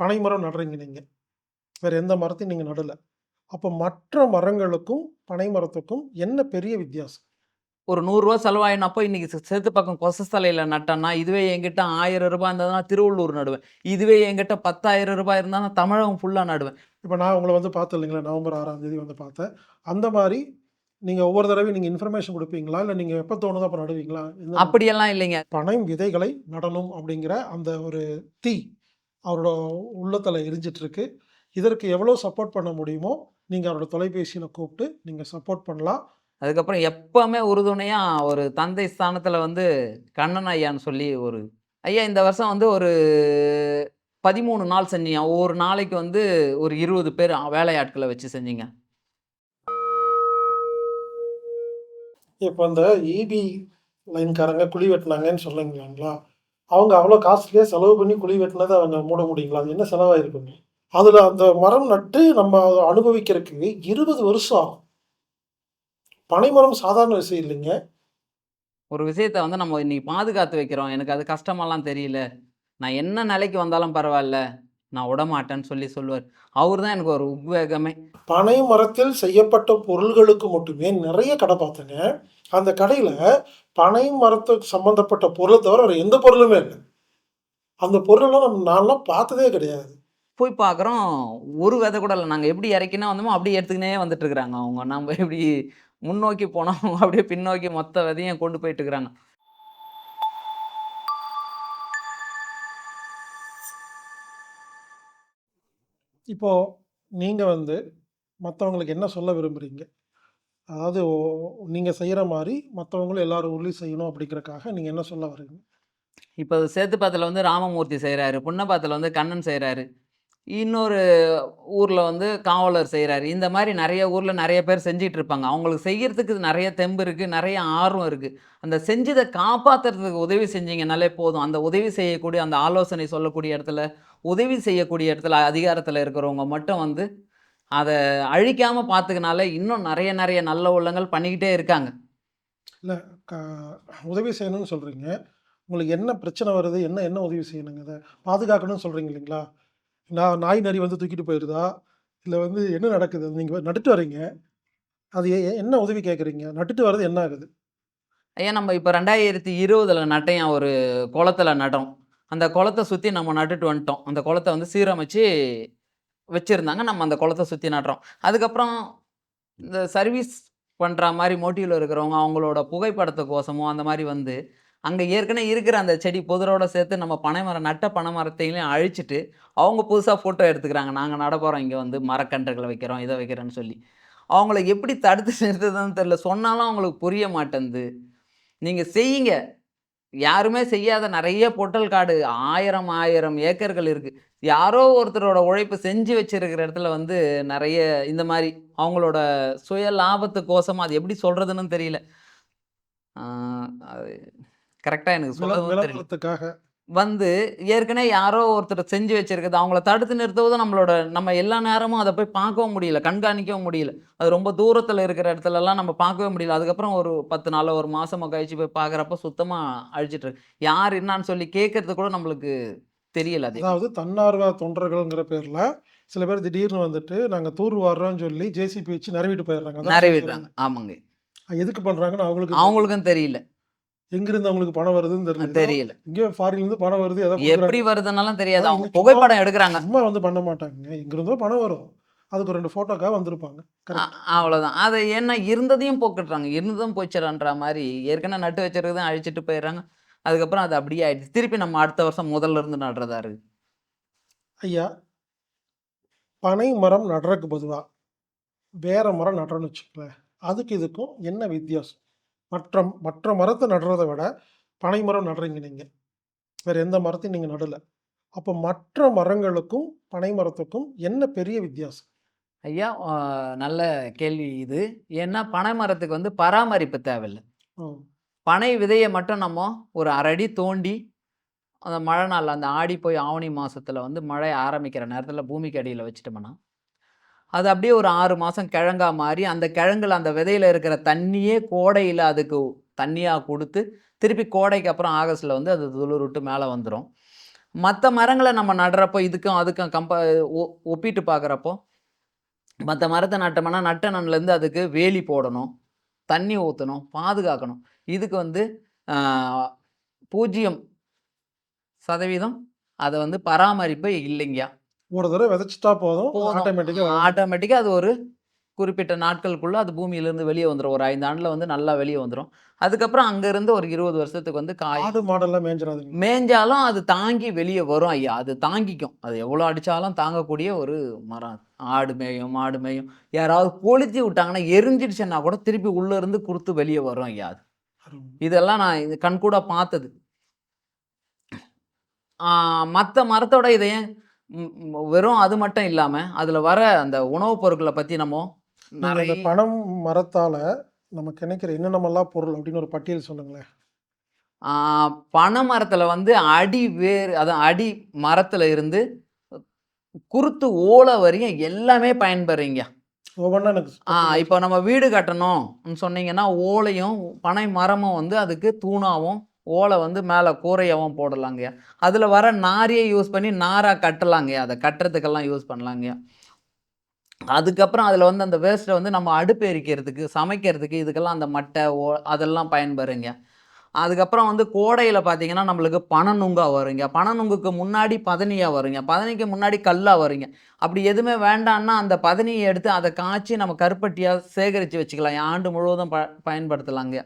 பனை மரம் நடுறீங்க நீங்க. வேற எந்த மரத்தையும் நீங்க நடல. அப்ப மற்ற மரங்களுக்கும், பனை மரத்துக்கும் என்ன பெரிய வித்தியாசம்? ஒரு. 100 செலவாயினப்போ இன்னைக்கு சே சேத்துப்பாக்கம் கொசஸ்தலையில நட்டேன்னா, இதுவே என்கிட்ட ரூ. 1000 இருந்ததுன்னா திருவள்ளூர் நடுவேன். இதுவே என்கிட்ட ரூ. 10,000 இருந்தா நான் தமிழகம் ஃபுல்லா நடுவேன். இப்ப நான் உங்கள வந்து பார்த்தேன் இல்லைங்களா? நவம்பர் 6ஆம் தேதி வந்து பார்த்தேன். அந்த மாரி நீங்க ஒவ்வொரு தடவையும் நீங்க இன்ஃபர்மேஷன் குடுப்பீங்களா? இல்ல நீங்க எப்ப தோணுதோ அப்ப நடுவீங்களா? அப்படியெல்லாம் இல்லைங்க. பனை விதைகளை நடணும் அப்படிங்கிற அந்த ஒரு தீ அவரோட உள்ளத்துல எரிஞ்சிட்டு இருக்கு. இதற்கு எவ்வளோ சப்போர்ட் பண்ண முடியுமோ, நீங்க அவரோட தொலைபேசியில கூப்பிட்டு நீங்க சப்போர்ட் பண்ணலாம். அதுக்கப்புறம் எப்பவுமே உறுதுணையா ஒரு தந்தை ஸ்தானத்துல வந்து கண்ணன் ஐயான்னு சொல்லி ஒரு ஐயா இந்த வருஷம் வந்து ஒரு 13 நாள் செஞ்சீங்க. ஒவ்வொரு நாளைக்கு வந்து ஒரு 20 பேர் வேலையாட்கள வச்சு செஞ்சீங்க. இப்ப அந்த ஈபி லைன்காரங்க குழி வெட்டுனாங்கன்னு சொன்னீங்களா? அவங்க அவ்வளோ காஸ்ட்லியா செலவு பண்ணி குழி வெட்டுனத அவங்க மூட முடியுங்களா? அது என்ன செலவாயிருக்குங்க? அதுல அந்த மரம் நட்டு நம்ம அனுபவிக்கிறதுக்கு 20 வருஷம் ஆகும். பனை மரம் சாதாரண விஷயம் இல்லைங்க. ஒரு விஷயத்த வந்து நம்ம இன்னைக்கு பாதுகாத்து வைக்கிறோம். எனக்கு அது கஷ்டமாலாம் தெரியல. நான் என்ன நிலைக்கு வந்தாலும் பரவால்ல. நான் உடமாட்டேன்னு சொல்லி சொல்லுவாரு. அவரு தான் எனக்கு ஒரு உத்வேகமே. பனை மரத்தில் செய்யப்பட்ட பொருள்களுக்கு மட்டுமே நெறைய கடை பார்த்தேங்க. அந்த கடையில பனை மரத்துக்கு சம்மந்தப்பட்ட பொருள தவிர வேற எந்த பொருளுமே இல்ல. அந்த பொருளெல்லாம் நம்ம நான்லாம் பார்த்ததே கிடையாது. போய் பார்க்குறோம். ஒரு விதை கூட இல்ல. நாங்க எப்படி இறக்கினே வந்தோமோ, அப்படியே எடுத்துக்கினே வந்துட்டு இருக்கிறாங்க அவங்க. நம்ம எப்படி முன்னோக்கி போனோம், அப்படியே பின்னோக்கி மொத்த விதையும் கொண்டு போயிட்டு இருக்கிறாங்க. இப்போ நீங்க வந்து மத்தவங்களுக்கு என்ன சொல்ல விரும்புறீங்க? அதாவது நீங்கள் செய்கிற மாதிரி மற்றவங்களும் மத்தவங்களும் எல்லார் செய்யணும் அப்படிங்கிறக்காக நீங்கள் என்ன சொல்ல வரீங்க இப்போ சேத்துப்பாத்தில் வந்து ராமமூர்த்தி செய்கிறாரு புன்னப்பாத்தில் வந்து கண்ணன் செய்கிறாரு இன்னொரு ஊரில் வந்து காவலர் செய்கிறாரு இந்த மாதிரி நிறைய ஊரில் நிறைய பேர் செஞ்சிகிட்டு இருப்பாங்க. அவங்களுக்கு செய்கிறதுக்கு நிறைய தெம்பு இருக்குது நிறைய ஆர்வம் இருக்குது அந்த செஞ்சதை காப்பாத்துறதுக்கு உதவி செஞ்சீங்கனாலே போதும். அந்த உதவி செய்யக்கூடிய அந்த ஆலோசனை சொல்லக்கூடிய இடத்துல, உதவி செய்யக்கூடிய இடத்துல அதிகாரத்தில் இருக்கிறவங்க மட்டும் வந்து அத அழிக்காம பார்த்துக்கினாலே இன்னும் நெறைய நெறைய நல்ல உள்ளங்கள் பண்ணிக்கிட்டே இருக்காங்க. இல்ல க உதவி செய்யணும்னு சொல்றீங்க. உங்களுக்கு என்ன பிரச்சனை வருது? என்ன என்ன உதவி செய்யணுங்க அத? பாதுகாக்கணும்னு சொல்றீங்க இல்லைங்களா? நான் நாய் நரி வந்து தூக்கிட்டு போயிருதா? இல்ல வந்து என்ன நடக்குது? நீங்க நட்டுட்டு வர்றீங்க. அது என்ன உதவி கேட்குறீங்க? நட்டுட்டு வர்றது என்ன ஆகுது? ஐயா நம்ம இப்ப 2020ல நட்டேன் ஒரு குளத்துல நட்டோம். அந்த குளத்த சுத்தி நம்ம நட்டுட்டு வந்துட்டோம். அந்த குளத்த வந்து சீரமைச்சு வச்சுருந்தாங்க நம்ம அந்த குளத்தை சுற்றி நடுறோம். அதுக்கப்புறம் இந்த சர்வீஸ் பண்ணுற மாதிரி மோட்டிவில் இருக்கிறவங்க அவங்களோட புகைப்படத்துக்கோசமோ அந்த மாதிரி வந்து, அங்கே ஏற்கனவே இருக்கிற அந்த செடி புதரோடு சேர்த்து நம்ம பனை மரம் நட்ட பனை அழிச்சிட்டு அவங்க புதுசாக ஃபோட்டோ எடுத்துக்கிறாங்க. நாங்கள் நட போகிறோம் இங்கே வந்து மரக்கன்றுகளை வைக்கிறோம், இதை வைக்கிறேன்னு சொல்லி. அவங்கள எப்படி தடுத்து நிறுத்துதுன்னு தெரியல. சொன்னாலும் அவங்களுக்கு புரிய மாட்டேன்து. நீங்கள் செய்யுங்க. யாருமே செய்யாத நெறைய பொட்டல் காடு 1000 1000 ஏக்கர்கள் இருக்கு. யாரோ ஒருத்தரோட உழைப்பு செஞ்சு வச்சிருக்கிற இடத்துல வந்து நெறைய இந்த மாரி அவங்களோட சுய லாபத்துக்கோசமா அது எப்படி சொல்றதுன்னு தெரியல. கரெக்ட்டா எனக்கு சொல்லவும் தெரியல. வந்து ஏற்கனவே யாரோ ஒருத்தர் செஞ்சு வச்சிருக்கிறது. அவங்கள தடுத்து நிறுத்துவது நம்மளோட நம்ம எல்லா நேரமும் அத போய் பார்க்கவும் முடியல. கண்காணிக்கவும் முடியல. அது ரொம்ப தூரத்துல இருக்கிற இடத்துலலாம் நம்ம பார்க்கவே முடியல. அதுக்கப்புறம் ஒரு 10 நாளோ, 1 மாசமோ கழிச்சு போய் பார்க்குறப்ப சுத்தமா அழிச்சிட்டு இருக்கு. யார் என்னான்னு சொல்லி கேட்கறது கூட நம்மளுக்கு தெரியல அது. அதாவது தன்னார்வ தொண்டர்கள்ங்கிற பேர்ல, சில பேர் திடீர்னு வந்துட்டு நாங்க தூர் வார்றோம்ன்னு சொல்லி ஜேசிபி வச்சு நெரவிட்டு போயிடுறாங்க. சொல்றீங்க. ஆமாங்க. எதுக்கு பண்றாங்கன்னு அவங்களுக்கு. அவங்களுக்கும் தெரியல. எங்கிருந்து அவங்களுக்கு பணம் வருதுன்னு தெரியல. தெரியல. எங்கேயோ ஃபாரின்லேருந்து பணம் வருது எப்படி. வருதுன்னாலும் தெரியாது. அவங்க இங்க புகைப்படம் எடுக்குறாங்க. சும்மா வந்து பண்ண மாட்டாங்கங்க. எங்கிருந்தோ பணம் வரும். அதுக்கு 2 ஃபோட்டோக்காக வந்திருப்பாங்க. அவ்வளோதான். அது என்ன இருந்ததையும் போக்கிடுறாங்க. இருந்ததும் போச்சுடான்ற மாரி ஏற்கனவே நட்டு வச்சிருக்கறதையும் அழிச்சிட்டு போயிடுறாங்க. அதுக்கப்புறம் அது அப்படியே ஆயிடுச்சு. திருப்பி நம்ம அடுத்த வருஷம் முதல்ல இருந்து நடுறதா இருக்கு. ஐயா பனை மரம் நடுறதுக்கு பொதுவா, வேற மரம் நடுறோம்னு வச்சுக்கோங்களேன். அதுக்கு இதுக்கும் என்ன வித்தியாசம்? மற்ற மற்ற மரத்த நடுறத விட பனை மரம் நடுறீங்க நீங்க. வேற எந்த மரத்தையும் நீங்க நடல. அப்ப மற்ற மரங்களுக்கும், பனை மரத்துக்கும் என்ன பெரிய வித்தியாசம்? ஐயா நல்ல கேள்வி இது. ஏன்னா பனை மரத்துக்கு வந்து பராமரிப்பு தேவையில்ல. பனை விதைய மட்டும் நம்ம ஒரு 1/2 அடி தோண்டி, அந்த மழை நாள்ல அந்த ஆடி போய் ஆவணி மாசத்துல வந்து மழை ஆரம்பிக்கிற நேரத்துல பூமிக்கு அடியில வச்சுட்டோம்னா, அது அப்படியே ஒரு ஆறு மாதம் கிழங்கா மாறி, அந்த கிழங்குல அந்த விதையில் இருக்கிற தண்ணியே கோடையில் அதுக்கு தண்ணியாக கொடுத்து திருப்பி கோடைக்கு அப்புறம் ஆகஸ்ட்ல வந்து அது துளிர் விட்டு மேலே வந்துடும் மற்ற மரங்களை நம்ம நடுறப்போ இதுக்கும் அதுக்கும் கம்ப ஒ- ஒப்பிட்டு பார்க்குறப்போ மற்ற மரத்தை நட்டோம்னா நட்ட நன்லேருந்து அதுக்கு வேலி போடணும் தண்ணி ஊற்றணும் பாதுகாக்கணும். இதுக்கு வந்து பூஜ்ஜியம் சதவீதம் அதை வந்து பராமரிப்பு இல்லைங்கயா ஒரு தடவை விதைச்சிட்டா போதும். ஆட்டோமேட்டிக்காக ஆட்டோமேட்டிக்காக அது ஒரு குறிப்பிட்ட நாட்களுக்குள்ள அது பூமியிலேருந்து வெளியே வந்துடும் ஒரு ஐந்து ஆண்டில் வந்து நல்லா வெளியே வந்துடும் அதுக்கப்புறம் அங்கேருந்து ஒரு இருபது வருஷத்துக்கு வந்து காய் ஆடு மாடெல்லாம் மேய்ஞ்சிடாதுங்க மேய்ஞ்சாலும் அது தாங்கி வெளியே வரும். ஐயா அது தாங்கிக்கும். அது எவ்வளோ அடித்தாலும் தாங்கக்கூடிய ஒரு மரம். ஆடு மேயும் மாடு மேயும். யாராவது கொளுத்தி விட்டாங்கன்னா எரிஞ்சிடுச்சுன்னா கூட திருப்பி உள்ளே இருந்து குறுத்து வெளியே வரும் ஐயா அது. இதெல்லாம் நான் இது கண்கூட பார்த்தது. மற்ற மரத்தோட இதை வெறும் அது மட்டும் இல்லாமல் அதில் வர அந்த உணவுப் பொருட்களை பற்றி நம்ம நிறைய பணம் மரத்தால நமக்கு கிடைக்கிற என்னென்னமெல்லாம் பொருள் அப்படின்னு ஒரு பட்டியல் சொல்லுங்களேன். பனை மரத்தில் வந்து அடி வேர் அதான் அடி மரத்தில் இருந்து குருத்து ஓலை வரையும் எல்லாமே பயன்படுறீங்க. ஒவ்வொன்றா எனக்கு ஆ இப்போ நம்ம வீடு கட்டணும் சொன்னீங்கன்னா ஓலையும் பனை மரமும் வந்து அதுக்கு தூணாவும் ஓலை வந்து மேலே கூரையாகவும் போடலாங்கய்யா அதில் வர நாரியை யூஸ் பண்ணி நாராக கட்டலாங்கய்யா அதை கட்டுறதுக்கெல்லாம் யூஸ் பண்ணலாங்கய்யா அதுக்கப்புறம் அதில் வந்து அந்த வேஸ்ட்டை வந்து நம்ம அடுப்பு எரிக்கிறதுக்கு சமைக்கிறதுக்கு இதுக்கெல்லாம் அந்த மட்டை ஓ அதெல்லாம் பயன்பெறுங்க அதுக்கப்புறம் வந்து கோடையில் பார்த்தீங்கன்னா நம்மளுக்கு பனநுங்கா வருங்க. பனநுங்குக்கு முன்னாடி பதனியாக வருங்க. பதனிக்கு முன்னாடி கல்லாக வருங்க. அப்படி எதுவுமே வேண்டான்னா அந்த பதனியை எடுத்து அதை காய்ச்சி நம்ம கருப்பட்டியாக சேகரித்து வச்சுக்கலாம். ஆண்டு முழுவதும் ப பயன்படுத்தலாங்க.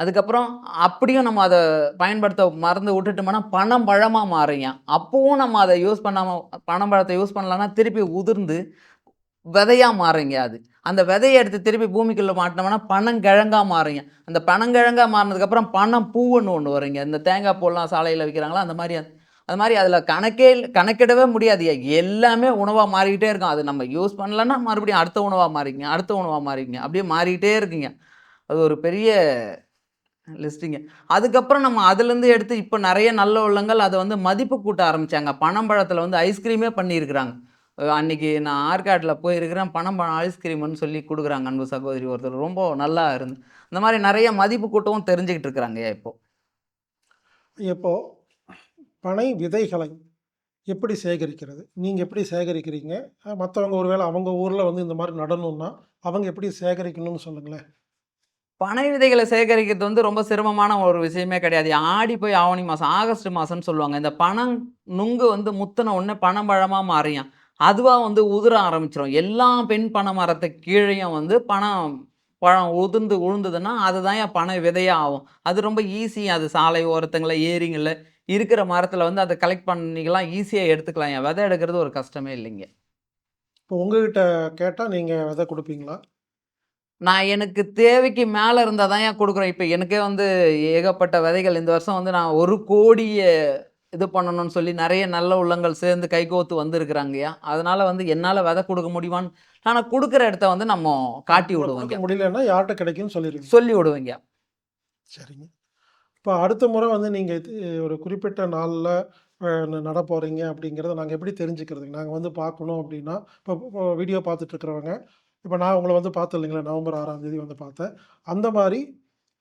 அதுக்கப்புறம் அப்படியும் நம்ம அதை பயன்படுத்த மறந்து விட்டுட்டோம்னா பணம் பழமாக மாறுங்க. அப்பவும் நம்ம அதை யூஸ் பண்ணாமல் பனம்பழத்தை யூஸ் பண்ணலன்னா திருப்பி உதிர்ந்து விதையாக மாறுங்க அது. அந்த விதையை எடுத்து திருப்பி பூமிக்குள்ளே மாட்டினோம்னா பனங்கிழங்காக மாறுங்க. அந்த பனங்கிழங்காக மாறினதுக்கப்புறம் பணம் பூவுன்னு ஒன்று வருங்க. இந்த தேங்காய் பூலாம் சாலையில் விற்கிறாங்களா அந்த மாதிரி அது மாதிரி அதில் கணக்கே கணக்கிடவே முடியாது. எல்லாமே உணவாக மாறிக்கிட்டே இருக்கும். அது நம்ம யூஸ் பண்ணலன்னா மறுபடியும் அடுத்த உணவாக மாறிக்குங்க அடுத்த உணவாக மாறிக்குங்க அப்படியே மாறிக்கிட்டே இருக்குங்க. அது ஒரு பெரிய லிஸ்டிங்க. அதுக்கப்புறம் நம்ம அதுலேருந்து எடுத்து இப்போ நிறைய நல்ல உள்ளங்கள் அதை வந்து மதிப்பு கூட்ட ஆரம்பித்தாங்க பனம்பழத்தில் வந்து ஐஸ்கிரீமே பண்ணியிருக்கிறாங்க. அன்னைக்கு நான் ஆற்காட்டில் போயிருக்கிறேன். பனம்பழம் ஐஸ்கிரீம்னு சொல்லி கொடுக்குறாங்க அன்பு சகோதரி ஒருத்தர். ரொம்ப நல்லா இருந்து இந்த மாதிரி நிறைய மதிப்பு கூட்டவும் தெரிஞ்சுக்கிட்டு இருக்கிறாங்க இப்போ. இப்போ பனை விதைகளை எப்படி சேகரிக்கிறது? நீங்கள் எப்படி சேகரிக்கிறீங்க? மற்றவங்க ஒருவேளை அவங்க ஊரில் வந்து இந்த மாதிரி நடணும்னா அவங்க எப்படி சேகரிக்கணும்னு சொல்லுங்களேன். பனை விதைகளை சேகரிக்கிறது வந்து ரொம்ப சிரமமான ஒரு விஷயமே கிடையாது. ஆடி போய் ஆவணி மாதம் ஆகஸ்ட் மாதம்னு சொல்லுவாங்க. இந்த பனம் நுங்கு வந்து முத்தின உடனே பனம்பழமாக மாறியும். அதுவாக வந்து உதிர ஆரம்பிச்சிடும் எல்லா பெண் பனை மரத்துக்கு கீழேயும் வந்து பனம் பழம் உதிர்ந்து உழுந்ததுன்னா அதுதான் என் பனை விதையாக ஆகும். அது ரொம்ப ஈஸி அது சாலை ஓரத்துங்களை ஏரிங்களில் இருக்கிற மரத்தில் வந்து அதை கலெக்ட் பண்ணிக்கலாம். ஈஸியாக எடுத்துக்கலாம். என் விதை எடுக்கிறது ஒரு கஷ்டமே இல்லைங்க. இப்போ உங்ககிட்ட கேட்டால் நீங்கள் விதை கொடுப்பீங்களா? நான் எனக்கு தேவைக்கு மேலே இருந்தால் தான் ஏன் கொடுக்குறேன்? இப்போ எனக்கே வந்து ஏகப்பட்ட விதைகள் இந்த வருஷம் வந்து நான் ஒரு கோடியை இது பண்ணணும்னு சொல்லி நிறைய நல்ல உள்ளங்கள் சேர்ந்து கைகோத்து வந்திருக்கிறாங்கய்யா அதனால வந்து என்னால் விதை கொடுக்க முடியுமான்னு நான் கொடுக்குற இடத்த வந்து நம்ம காட்டி விடுவேங்க முடியலன்னா யார்கிட்ட கிடைக்கும்னு சொல்லிடுவீங்க சொல்லி விடுவேங்க சரிங்க. இப்போ அடுத்த முறை வந்து நீங்கள் ஒரு குறிப்பிட்ட நாளில் நட போகிறீங்க அப்படிங்கிறத நாங்கள் எப்படி தெரிஞ்சுக்கிறதுங்க? நாங்கள் வந்து பார்க்கணும் அப்படின்னா இப்போ வீடியோ பார்த்துட்டு இருக்கிறவங்க இப்போ நான் உங்களை வந்து பார்த்தேன் இல்லைங்களா? நவம்பர் ஆறாம் தேதி வந்து பார்த்தேன். அந்த மாதிரி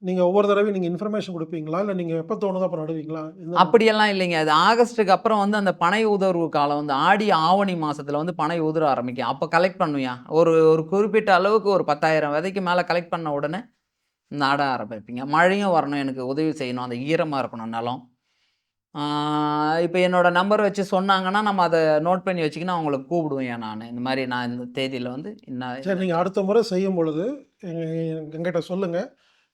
நீங்கள் ஒவ்வொரு தடவையும் நீங்கள் இன்ஃபர்மேஷன் கொடுப்பீங்களா? இல்லை நீங்கள் எப்போ தோணுதோ அப்போ நடுவீங்களா? அப்படியெல்லாம் இல்லைங்க. அது ஆகஸ்ட்டுக்கு அப்புறம் வந்து அந்த பனை உதர்வு காலம் வந்து ஆடி ஆவணி மாதத்தில் வந்து பனை உதர ஆரம்பிக்கும். அப்போ கலெக்ட் பண்ணுவியா? ஒரு ஒரு குறிப்பிட்ட அளவுக்கு ஒரு பத்தாயிரம் விதைக்கு மேலே கலெக்ட் பண்ண உடனே நாட ஆரம்பிப்பீங்க. மழையும் வரணும் எனக்கு உதவி செய்யணும். அந்த ஈரமாக இருக்கணும் நிலம். இப்போ என்னோட நம்பர் வச்சு சொன்னாங்கன்னா நம்ம அதை நோட் பண்ணி வச்சுக்கினா அவங்களுக்கு கூப்பிடுவேன் நான். இந்த மாதிரி நான் இந்த தேதியில் வந்து இன்ன சரி நீங்கள் அடுத்த முறை செய்யும் பொழுது எங்க- எங்கிட்ட சொல்லுங்கள்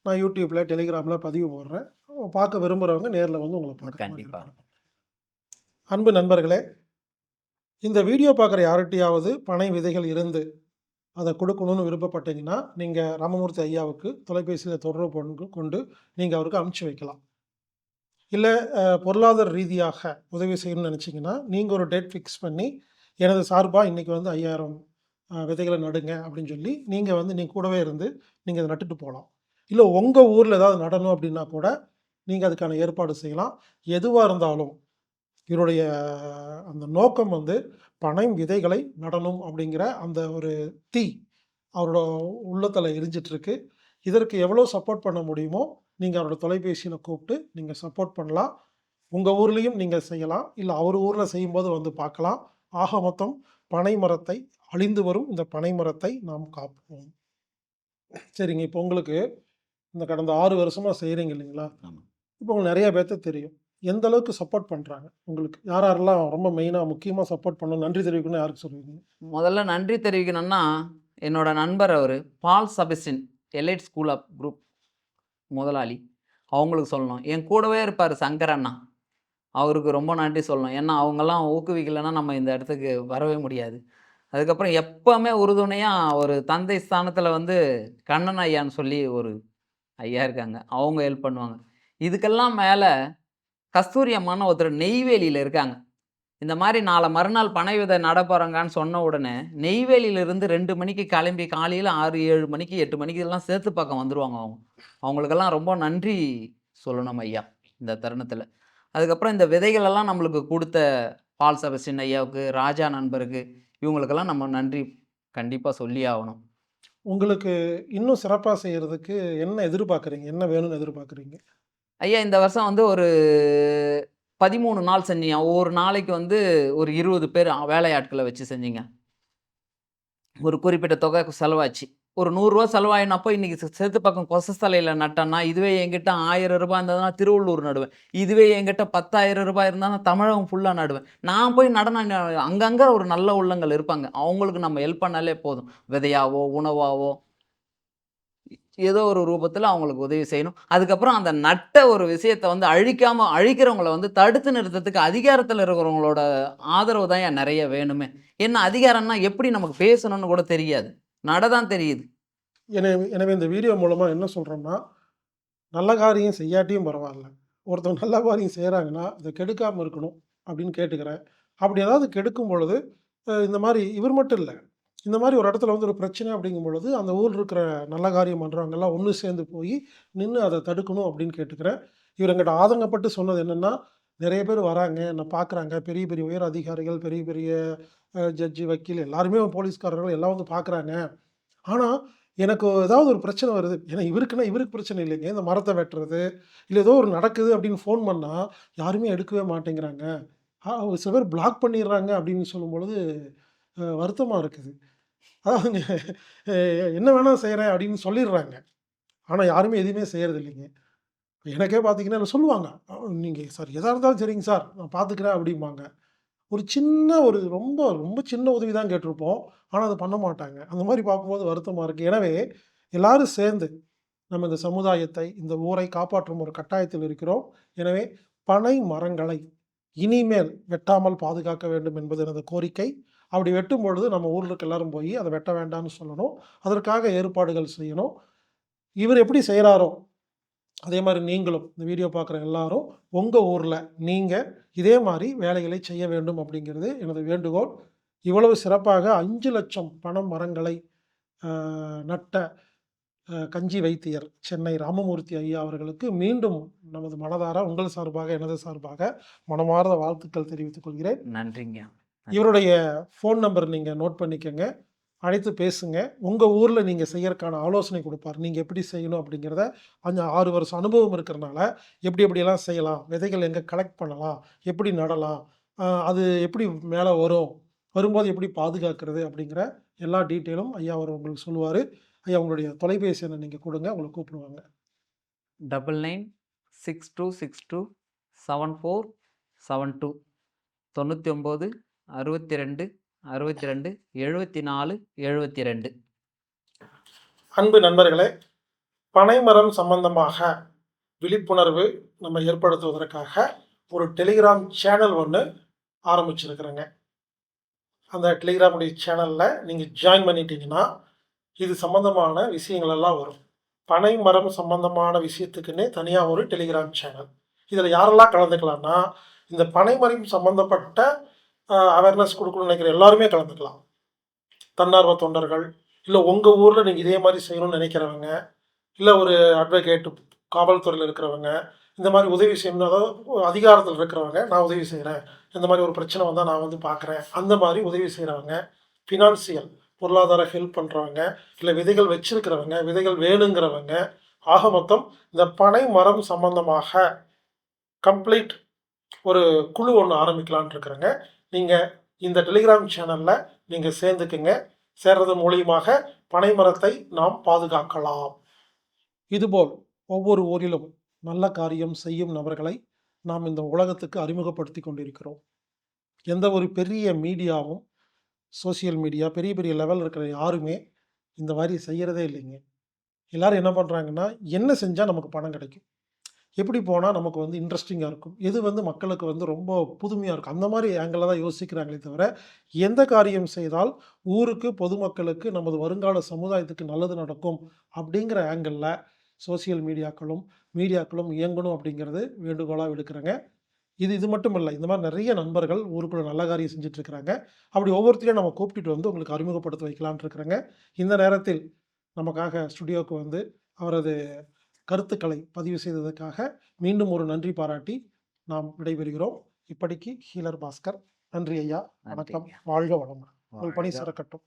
நான் யூடியூப்பில் டெலிகிராமில் பதிவு போடுறேன். பார்க்க விரும்புகிறவங்க நேரில் வந்து உங்களை பார்க்க கண்டிப்பா. அன்பு நண்பர்களே இந்த வீடியோ பார்க்குற யார்கிட்டயாவது பனை விதைகள் இருந்து அதை கொடுக்கணும்னு விருப்பப்பட்டீங்கன்னா நீங்கள் ராமமூர்த்தி ஐயாவுக்கு தொலைபேசியில் தொடர்பு கொண்டு நீங்கள் அவருக்கு அனுப்பிச்சி வைக்கலாம். இல்லை பொருளாதார ரீதியாக உதவி செய்யணும்னு நினச்சிங்கன்னா நீங்கள் ஒரு டேட் ஃபிக்ஸ் பண்ணி எனது சார்பாக இன்றைக்கி வந்து ஐயாயிரம் விதைகளை நடுங்க அப்படின்னு சொல்லி நீங்கள் வந்து நீங்கள் கூடவே இருந்து நீங்கள் அதை நட்டுட்டு போகலாம் இல்லை உங்கள் ஊரில் ஏதாவது நடணும் அப்படின்னா கூட நீங்கள் அதுக்கான ஏற்பாடு செய்யலாம். எதுவாக இருந்தாலும் இவருடைய அந்த நோக்கம் வந்து பனை விதைகளை நடணும் அப்படிங்கிற அந்த ஒரு தீ அவரோட உள்ளத்தில் எரிஞ்சிட்ருக்கு இதற்கு எவ்வளோ சப்போர்ட் பண்ண முடியுமோ நீங்கள் அவரோட தொலைபேசியில் கூப்பிட்டு நீங்கள் சப்போர்ட் பண்ணலாம். உங்கள் ஊர்லேயும் நீங்கள் செய்யலாம். இல்லை அவர் ஊரில் செய்யும்போது வந்து பார்க்கலாம். ஆக மொத்தம் பனை மரத்தை அழிந்து வரும். இந்த பனை மரத்தை நாம் காப்போம். சரிங்க. இப்போ உங்களுக்கு இந்த கடந்த ஆறு வருஷமாக செய்கிறீங்க இல்லைங்களா. இப்போ உங்களுக்கு நிறைய பேர்த்த தெரியும். எந்த அளவுக்கு சப்போர்ட் பண்ணுறாங்க உங்களுக்கு யார் யாரெல்லாம் ரொம்ப மெயினாக முக்கியமாக சப்போர்ட் பண்ணணும்? நன்றி தெரிவிக்கணும்னு யாருக்கு சொல்லுவீங்க? முதல்ல நன்றி தெரிவிக்கணும்னா என்னோட நண்பர் அவர் Paul Sebastian elite school of group முதலாளி. அவங்களுக்கு சொல்லணும். என் கூடவே இருப்பார் சங்கர் அண்ணா. அவருக்கு ரொம்ப நன்றி சொல்லணும். ஏன்னா அவங்கெல்லாம் ஊக்குவிக்கலைன்னா நம்ம இந்த இடத்துக்கு வரவே முடியாது. அதுக்கப்புறம் எப்போவுமே உறுதுணையாக ஒரு தந்தை ஸ்தானத்தில் வந்து கண்ணன் ஐயான்னு சொல்லி ஒரு ஐயா இருக்காங்க. அவங்க ஹெல்ப் பண்ணுவாங்க. இதுக்கெல்லாம் மேலே கஸ்தூரி அம்மான்னு ஒருத்தர் நெய்வேலியில் இருக்காங்க. இந்த மாதிரி நாளை மறுநாள் பனை விதை நட போகிறாங்கன்னு சொன்ன உடனே நெய்வேலியிலிருந்து ரெண்டு மணிக்கு கிளம்பி காலையில் ஆறு ஏழு மணிக்கு எட்டு மணிக்கு எல்லாம் சேர்த்து பக்கம் வந்துடுவாங்க அவங்க. அவங்களுக்கெல்லாம் ரொம்ப நன்றி சொல்லணும் ஐயா இந்த தருணத்தில். அதுக்கப்புறம் இந்த விதைகளெல்லாம் நம்மளுக்கு கொடுத்த பால் சபஸ்டின் ஐயாவுக்கு ராஜா நண்பருக்கு இவங்களுக்கெல்லாம் நம்ம நன்றி கண்டிப்பாக சொல்லி ஆகணும். உங்களுக்கு இன்னும் சிறப்பாக செய்கிறதுக்கு என்ன எதிர்பார்க்குறீங்க? என்ன வேணும்னு எதிர்பார்க்குறீங்க? ஐயா இந்த வருஷம் வந்து ஒரு பதிமூணு நாள் செஞ்சீங்க. ஒவ்வொரு நாளைக்கு வந்து ஒரு இருபது பேர் வேலையாட்களை வச்சு செஞ்சீங்க. ஒரு குறிப்பிட்ட தொகை செலவாச்சு. ஒரு நூறுரூவா செலவாயினப்போ இன்றைக்கி சேத்து பக்கம் கொசஸ்தலையில் நட்டேன்னா இதுவே என்கிட்ட ஆயிரம் ரூபாய் இருந்ததுன்னா திருவள்ளூர் நடுவேன். இதுவே என்கிட்ட பத்தாயிரம் ரூபாய் இருந்தால் நான் தமிழகம் ஃபுல்லாக நடுவேன். நான் போய் நடன அங்கங்கே ஒரு நல்ல உள்ளங்கள் இருப்பாங்க. அவங்களுக்கு நம்ம ஹெல்ப் பண்ணாலே போதும். விதையாவோ உணவாவோ ஏதோ ஒரு ரூபத்தில் அவங்களுக்கு உதவி செய்யணும். அதுக்கப்புறம் அந்த நட்ட ஒரு விஷயத்தை வந்து அழிக்காமல் அழிக்கிறவங்கள வந்து தடுத்து நிறுத்தத்துக்கு அதிகாரத்தில் இருக்கிறவங்களோட ஆதரவு தான் ஏன் நிறைய வேணுமே? என்ன அதிகாரம்னா எப்படி நமக்கு பேசணும்னு கூட தெரியாது. நட தான் தெரியுது. எனவே எனவே இந்த வீடியோ மூலமாக என்ன சொல்கிறோம்னா நல்ல காரியம் செய்யாட்டியும் பரவாயில்ல. ஒருத்தவங்க நல்ல காரியம் செய்கிறாங்கன்னா அதை கெடுக்காமல் இருக்கணும் அப்படின்னு கேட்டுக்கிறேன். அப்படி ஏதாவது கெடுக்கும் பொழுது இந்த மாதிரி இவர் மட்டும் இல்லை. இந்த மாதிரி ஒரு இடத்துல வந்து ஒரு பிரச்சனை அப்படிங்கும் பொழுது அந்த ஊரில் இருக்கிற நல்ல காரியம் பண்ணுறவங்கெல்லாம் ஒன்று சேர்ந்து போய் நின்று அதை தடுக்கணும் அப்படின்னு கேட்டுக்கிறேன். இவர் எங்கிட்ட ஆதங்கப்பட்டு சொன்னது என்னென்னா நிறைய பேர் வராங்க என்னை பார்க்குறாங்க பெரிய பெரிய உயர் அதிகாரிகள் பெரிய பெரிய ஜட்ஜி வக்கீல் எல்லாருமே போலீஸ்காரர்கள் எல்லாம் வந்து பார்க்குறாங்க ஆனால் எனக்கு ஏதாவது ஒரு பிரச்சனை வருது. ஏன்னா இவருக்குன்னா இவருக்கு பிரச்சனை இல்லைங்க. இந்த மரத்தை வெட்டுறது இல்லை ஏதோ ஒரு நடக்குது அப்படின்னு ஃபோன் பண்ணால் யாருமே எடுக்கவே மாட்டேங்கிறாங்க. ஆ, ஒரு சில பேர் பிளாக் பண்ணிடுறாங்க அப்படின்னு சொல்லும்பொழுது வருத்தமாக இருக்குது. அதாவதுங்க என்ன வேணால் செய்கிறேன் அப்படின்னு சொல்லிடுறாங்க. ஆனால் யாருமே எதுவுமே செய்கிறது இல்லைங்க. எனக்கே பார்த்தீங்கன்னா சொல்லுவாங்க. நீங்கள் சார் எதாக இருந்தாலும் சரிங்க சார் நான் பார்த்துக்கிறேன் அப்படிம்பாங்க. ஒரு சின்ன ஒரு ரொம்ப ரொம்ப சின்ன உதவி தான் கேட்டிருப்போம். ஆனால் அதை பண்ண மாட்டாங்க. அந்த மாதிரி பார்க்கும்போது வருத்தமாக இருக்குது எனவே எல்லாரும் சேர்ந்து நம்ம இந்த சமுதாயத்தை இந்த ஊரை காப்பாற்றும் ஒரு கட்டாயத்தில் இருக்கிறோம். எனவே பனை மரங்களை இனிமேல் வெட்டாமல் பாதுகாக்க வேண்டும் என்பது எனது கோரிக்கை. அப்படி வெட்டும் பொழுது நம்ம ஊரில் இருக்க எல்லாரும் போய் அதை வெட்ட வேண்டாம்னு சொல்லணும். அதற்காக ஏற்பாடுகள் செய்யணும். இவர் எப்படி செய்கிறாரோ அதே மாதிரி நீங்களும் இந்த வீடியோ பார்க்குற எல்லாரும் உங்கள் ஊரில் நீங்கள் இதே மாதிரி வேலைகளை செய்ய வேண்டும் அப்படிங்கிறது எனது வேண்டுகோள். இவ்வளவு சிறப்பாக அஞ்சு லட்சம் பணம் மரங்களை நட்ட கஞ்சி வைத்தியர் சென்னை ராமமூர்த்தி ஐயா அவர்களுக்கு மீண்டும் நமது மனதார உங்கள் சார்பாக எனது சார்பாக மனமார்ந்த வாழ்த்துக்கள் தெரிவித்துக் கொள்கிறேன். நன்றிங்க. இவருடைய ஃபோன் நம்பர் நீங்கள் நோட் பண்ணிக்கோங்க. அழைத்து பேசுங்க. உங்கள் ஊரில் நீங்கள் செய்யறதுக்கான ஆலோசனை கொடுப்பார். நீங்கள் எப்படி செய்யணும் அப்படிங்கிறத அந்த ஆறு வருஷம் அனுபவம் இருக்கிறனால எப்படி எப்படியெல்லாம் செய்யலாம் விதைகள் எங்கே கலெக்ட் பண்ணலாம் எப்படி நடலாம் அது எப்படி மேலே வரும் வரும்போது எப்படி பாதுகாக்கிறது அப்படிங்கிற எல்லா டீட்டெயிலும் ஐயா அவர் உங்களுக்கு சொல்லுவார். ஐயா உங்களுடைய தொலைபேசி எண்ணை நீங்கள் கொடுங்க. உங்களை கூப்பிடுவாங்க. Double nine six two six two seven four seven two தொண்ணூற்றி ஒம்பது அறுபத்தி ரெண்டு அறுபத்தி ரெண்டு எழுபத்தி நாலு எழுபத்தி ரெண்டு அன்பு நண்பர்களே பனைமரம் சம்பந்தமாக விழிப்புணர்வு நம்ம ஏற்படுத்துவதற்காக ஒரு டெலிகிராம் சேனல் ஒன்று ஆரம்பிச்சிருக்கிறேங்க. அந்த டெலிகிராமுடைய சேனலில் நீங்கள் ஜாயின் பண்ணிட்டீங்கன்னா இது சம்மந்தமான விஷயங்களெல்லாம் வரும். பனை மரம் சம்பந்தமான விஷயத்துக்குன்னே தனியாக ஒரு டெலிகிராம் சேனல். இதில் யாரெல்லாம் கலந்துக்கலாம்னா இந்த பனைமரம் சம்மந்தப்பட்ட சம்பந்தப்பட்ட அவேர்னஸ் கொடுக்கணும்னு நினைக்கிற எல்லாருமே கலந்துக்கலாம். தன்னார்வ தொண்டர்கள் இல்லை உங்கள் ஊரில் நீங்கள் இதே மாதிரி செய்யணும்னு நினைக்கிறவங்க இல்லை ஒரு அட்வொகேட் காவல்துறையில் இருக்கிறவங்க இந்த மாதிரி உதவி செய்யணும். அதாவது அதிகாரத்தில் இருக்கிறவங்க நான் உதவி செய்கிறேன் இந்த மாதிரி ஒரு பிரச்சனை வந்தால் நான் வந்து பார்க்குறேன் அந்த மாதிரி உதவி செய்கிறவங்க ஃபினான்சியல் பொருளாதார ஹெல்ப் பண்ணுறவங்க இல்லை விதைகள் வச்சிருக்கிறவங்க விதைகள் வேணுங்கிறவங்க ஆக மொத்தம் இந்த பனை மரம் சம்பந்தமாக கம்ப்ளீட் ஒரு குழு ஒன்று ஆரம்பிக்கலான் இருக்கிறேங்க. நீங்கள் இந்த டெலிகிராம் சேனலில் நீங்கள் சேர்ந்துக்குங்க. சேர்றது மூலியமாக பனை மரத்தை நாம் பாதுகாக்கலாம். இதுபோல் ஒவ்வொரு ஊரிலும் நல்ல காரியம் செய்யும் நபர்களை நாம் இந்த உலகத்துக்கு அறிமுகப்படுத்தி கொண்டிருக்கிறோம். எந்த ஒரு பெரிய மீடியாவும் சோஷியல் மீடியா பெரிய பெரிய லெவல் இருக்கிற யாருமே இந்த மாதிரி செய்கிறதே இல்லைங்க. எல்லோரும் என்ன பண்ணுறாங்கன்னா என்ன செஞ்சால் நமக்கு பணம் கிடைக்கும்? எப்படி போனால் நமக்கு வந்து இன்ட்ரெஸ்டிங்காக இருக்கும்? எது வந்து மக்களுக்கு வந்து ரொம்ப புதுமையாக இருக்கும்? அந்த மாதிரி ஆங்கிளில் தான் யோசிக்கிறாங்களே தவிர எந்த காரியம் செய்தால் ஊருக்கு பொதுமக்களுக்கு நமது வருங்கால சமுதாயத்துக்கு நல்லது நடக்கும்? அப்படிங்கிற ஆங்கிளில் சோஷியல் மீடியாக்களும் மீடியாக்களும் இயங்கணும் அப்படிங்கிறது வேண்டுகோளாக விடுக்கிறேங்க. இது இது மட்டும் இல்லை இந்த மாதிரி நிறைய நண்பர்கள் ஊருக்குள்ள நல்ல காரியம் செஞ்சிட்ருக்கிறாங்க அப்படி ஒவ்வொருத்தரையும் நம்ம கூப்பிட்டுட்டு வந்து உங்களுக்கு அறிமுகப்படுத்த வைக்கலான் இருக்கிறாங்க. இந்த நேரத்தில் நமக்காக ஸ்டுடியோவுக்கு வந்து அவரது கருத்துக்களை பதிவு செய்ததற்காக மீண்டும் ஒரு நன்றி பாராட்டி நாம் விடைபெறுகிறோம். இப்படிக்கு ஹீலர் பாஸ்கர் நன்றி ஐயா. வணக்கம். வாழ்க வளமுடன். உங்கள் பணி சிறக்கட்டும்.